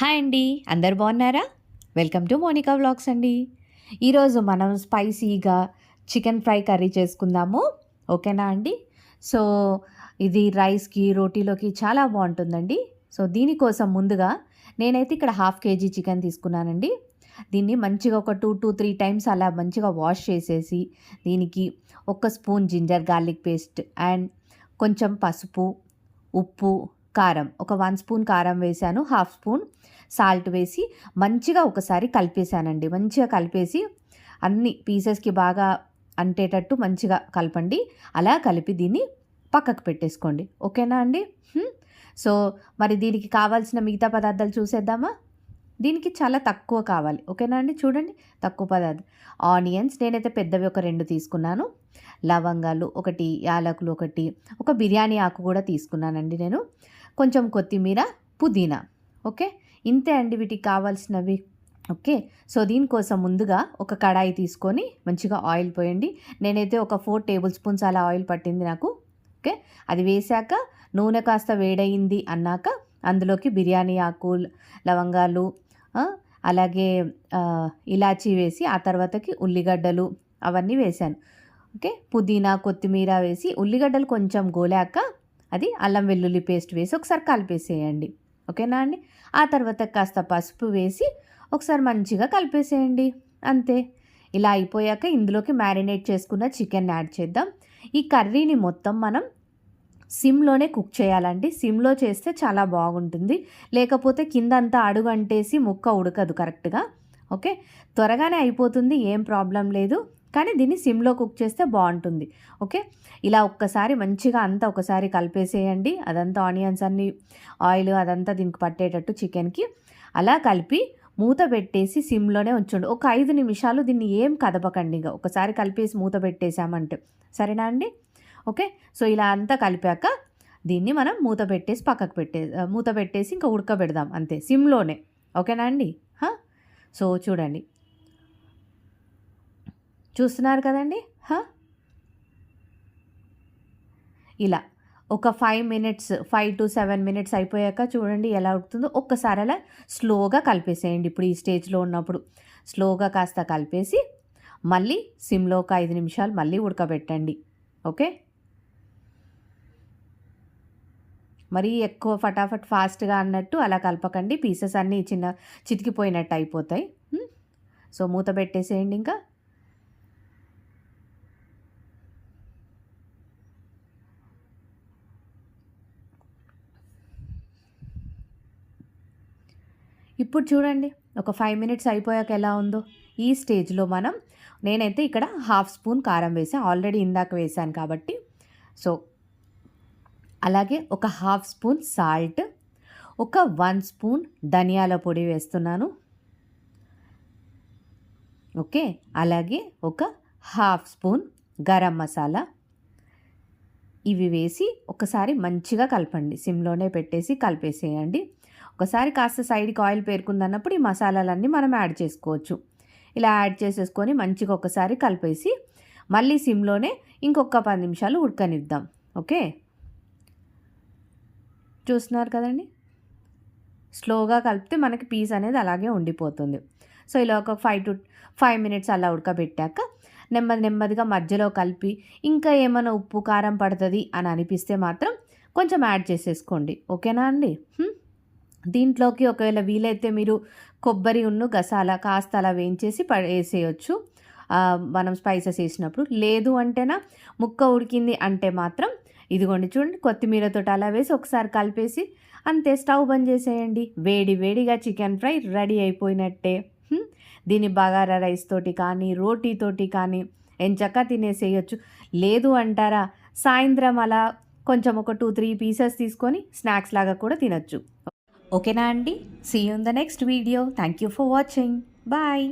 Hi అండి అందరు బాగున్నారా? వెల్కమ్ టు మోనికా వ్లాగ్స్ అండి. ఈరోజు మనం స్పైసీగా చికెన్ ఫ్రై కర్రీ చేసుకుందాము. ఓకేనా అండి? సో ఇది రైస్కి రోటీలోకి చాలా బాగుంటుందండి. సో దీనికోసం ముందుగా నేనైతే ఇక్కడ హాఫ్ కేజీ చికెన్ తీసుకున్నానండి. దీన్ని మంచిగా ఒక టూ టూ త్రీ టైమ్స్ అలా మంచిగా వాష్ చేసేసి దీనికి ఒక spoon ginger garlic paste and కొంచెం పసుపు ఉప్పు కారం. ఒక వన్ స్పూన్ కారం వేసాను హాఫ్ స్పూన్ సాల్ట్ వేసి మంచిగా ఒకసారి కలిపేసానండి మంచిగా కలిపేసి అన్ని పీసెస్కి బాగా అంటేటట్టు మంచిగా కలపండి. అలా కలిపి దీన్ని పక్కకు పెట్టేసుకోండి. ఓకేనా అండి? సో మరి దీనికి కావాల్సిన మిగతా పదార్థాలు చూసేద్దామా? దీనికి చాలా తక్కువ కావాలి. ఓకేనా అండి? చూడండి. తక్కువ పదార్థం. ఆనియన్స్. నేనైతే పెద్దవి ఒక రెండు తీసుకున్నాను. లవంగాలు ఒకటి యాలకులు ఒకటి ఒక బిర్యానీ ఆకు కూడా తీసుకున్నానండి నేను. కొంచెం కొత్తిమీర పుదీనా. ఓకే? ఇంతే అండి వీటికి కావాల్సినవి. ఓకే? సో దీనికోసం ముందుగా ఒక కడాయి తీసుకొని మంచిగా ఆయిల్ పోయండి. నేనైతే ఒక ఫోర్ టేబుల్ స్పూన్స్ అలా ఆయిల్ పట్టింది నాకు. ఓకే? అది వేశాక నూనె కాస్త వేడయింది అన్నాక అందులోకి బిర్యానీ ఆకు లవంగాలు అలాగే ఇలాచి ఇలాచీ వేసి ఆ తర్వాతకి ఉల్లిగడ్డలు అవన్నీ వేశాను. ఓకే? పుదీనా కొత్తిమీర వేసి ఉల్లిగడ్డలు కొంచెం గోలాక అది అల్లం వెల్లుల్లి పేస్ట్ వేసి ఒకసారి కలిపేసేయండి. ఓకేనా అండి? ఆ తర్వాత కాస్త పసుపు వేసి ఒకసారి మంచిగా కలిపేసేయండి. అంతే. ఇలా అయిపోయాక ఇందులోకి మ్యారినేట్ చేసుకున్న చికెన్ యాడ్ చేద్దాం. ఈ కర్రీని మొత్తం మనం సిమ్లోనే కుక్ చేయాలండి. సిమ్లో చేస్తే చాలా బాగుంటుంది. లేకపోతే కిందంతా అడుగు అంటేసి ముక్క ఉడకదు కరెక్ట్గా. ఓకే? త్వరగానే అయిపోతుంది. ఏం ప్రాబ్లం లేదు. కానీ దీన్ని సిమ్లో కుక్ చేస్తే బాగుంటుంది. ఓకే? ఇలా ఒక్కసారి మంచిగా అంతా ఒకసారి కలిపేసేయండి. అదంతా ఆనియన్స్ అన్ని ఆయిల్ అదంతా దీనికి పట్టేటట్టు చికెన్కి. అలా కలిపి మూత పెట్టేసి సిమ్లోనే ఉంచండి. ఒక ఐదు నిమిషాలు దీన్ని ఏం కదపకండి ఇక. ఒకసారి కలిపేసి మూత పెట్టేసామంటే సరేనా అండి? ఓకే? సో ఇలా అంతా కలిపాక దీన్ని మనం మూత పెట్టేసి పక్కకు పెట్టే మూత పెట్టేసి ఇంకా ఉడకబెడదాం అంతే. సిమ్లోనే. ఓకేనా అండి? సో చూడండి. చూస్తున్నారు కదండి? ఇలా. ఒక five minutes five to seven minutes అయిపోయాక చూడండి ఎలా ఉడుకుతుందో. ఒక్కసారి అలా స్లోగా కలిపేసేయండి ఇప్పుడు ఈ స్టేజ్లో ఉన్నప్పుడు. స్లోగా కాస్త కలిపేసి మళ్ళీ సిమ్లో ఒక ఐదు నిమిషాలు మళ్ళీ ఉడకబెట్టండి. ఓకే? మరీ ఎక్కువ ఫటాఫట్ ఫాస్ట్గా అన్నట్టు అలా కలపకండి. పీసెస్ అన్నీ చిన్న చితికిపోయినట్టు అయిపోతాయి. సో మూత పెట్టేసేయండి ఇంకా. ఇప్పుడు చూడండి ఒక ఫైవ్ మినిట్స్ అయిపోయాక ఎలా ఉందో. ఈ స్టేజ్లో మనం నేనైతే ఇక్కడ హాఫ్ స్పూన్ కారం వేసాను ఆల్రెడీ ఇందాక వేసాను కాబట్టి. సో అలాగే ఒక హాఫ్ స్పూన్ సాల్ట్ ఒక వన్ స్పూన్ ధనియాల పొడి వేస్తున్నాను. ఓకే అలాగే ఒక హాఫ్ స్పూన్ గరం మసాలా. ఇవి వేసి ఒకసారి మంచిగా కలపండి సిమ్లోనే పెట్టేసి కలిపేసేయండి. ఒకసారి కాస్త సైడ్కి ఆయిల్ పేరుకుందన్నప్పుడు ఈ మసాలాలన్నీ మనం యాడ్ చేసుకోవచ్చు. ఇలా యాడ్ చేసేసుకొని మంచిగా ఒకసారి కలిపేసి మళ్ళీ సిమ్లోనే ఇంకొక పది నిమిషాలు ఉడకనిద్దాం. ఓకే? చూస్తున్నారు కదండి? స్లోగా కలిపితే మనకి పీస్ అనేది అలాగే ఉండిపోతుంది. సో ఇలా ఒక ఫైవ్ టు ఫైవ్ మినిట్స్ అలా ఉడకబెట్టాక నెమ్మది నెమ్మదిగా మధ్యలో కలిపి ఇంకా ఏమైనా ఉప్పు కారం పడుతుంది అని అనిపిస్తే మాత్రం కొంచెం యాడ్ చేసేసుకోండి. ఓకేనా అండి? దీంట్లోకి ఒకవేళ వీలైతే మీరు కొబ్బరి ఉన్ను గసాల కాస్త అలా వేయించేసి ప వేసేయచ్చు. మనం స్పైసెస్ వేసినప్పుడు. లేదు అంటేనా ముక్క ఉడికింది అంటే మాత్రం ఇదిగోండి చూడండి కొత్తిమీరతో అలా వేసి ఒకసారి కలిపేసి అంతే స్టవ్ బంద్ చేసేయండి. వేడి వేడిగా చికెన్ ఫ్రై రెడీ అయిపోయినట్టే. దీని దీన్ని బగారా రైస్ తోటి కానీ రోటీతోటి కానీ ఎంచక్క తినేసేయచ్చు. లేదు అంటారా సాయంత్రం అలా కొంచెం ఒక టూ త్రీ పీసెస్ తీసుకొని స్నాక్స్ లాగా కూడా తినచ్చు. ఓకేనా అండి see you in the next video thank you for watching bye